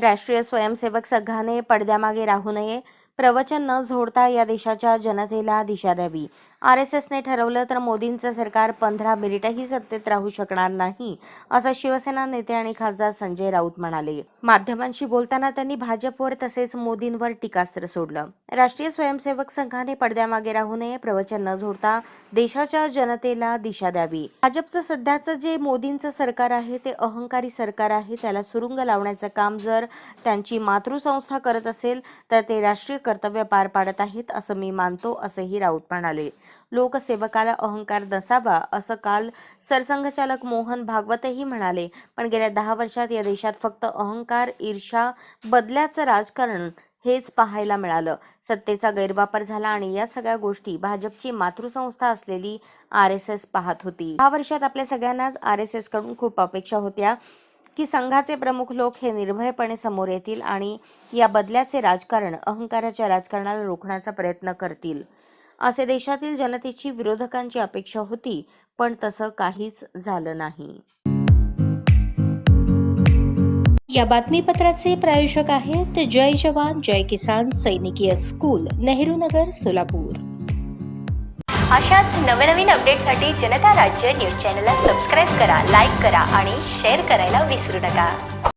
राष्ट्रीय स्वयंसेवक संघाने पडद्यामागे राहू नये. प्रवचन न झोडता या देशाच्या जनतेला दिशा द्यावी. आर एस एसने ठरवलं तर मोदींचं सरकार पंधरा मिनिटही सत्तेत राहू शकणार नाही असं शिवसेना नेते आणि खासदार संजय राऊत म्हणाले. माध्यमांशी बोलताना त्यांनी भाजपवर तसेच मोदींवर टीकास्त्र सोडलं. राष्ट्रीय स्वयंसेवक संघाने पडद्यामागे राहू नये प्रवचन न झोडता देशाच्या जनतेला दिशा द्यावी. भाजपचं सध्याचं जे मोदींचं सरकार आहे ते अहंकारी सरकार आहे त्याला सुरुंग लावण्याचं काम जर त्यांची मातृसंस्था करत असेल तर ते राष्ट्रीय कर्तव्य पार पाडत आहेत असं मी मानतो असंही राऊत म्हणाले. लोकसेवकाला अहंकार नसावा असं काल सरसंघचालक मोहन भागवतही म्हणाले. पण गेल्या दहा वर्षात या देशात फक्त अहंकार ईर्षा बदल्याचं राजकारण हेच पाहायला मिळालं. सत्तेचा गैरवापर झाला आणि या सगळ्या गोष्टी भाजपची मातृसंस्था असलेली आर एस एस पाहत होती. दहा वर्षात आपल्या सगळ्यांनाच आर एस एसकडून खूप अपेक्षा होत्या की संघाचे प्रमुख लोक हे निर्भयपणे समोर येतील आणि या बदल्याचे राजकारण अहंकाराच्या राजकारणाला रोखण्याचा प्रयत्न करतील. असे देशातील जनतेची विरोधकांची अपेक्षा होती पण तसं काहीच झालं नाही. या बातमीपत्राचे प्रायोजक आहेत जय जवान जय किसान सैनिकीय स्कूल नेहरू नगर सोलापूर. अशाच नवनवीन अपडेटसाठी जनता राज्य न्यूज चॅनलला सबस्क्राईब करा लाईक करा आणि शेअर करायला विसरू नका.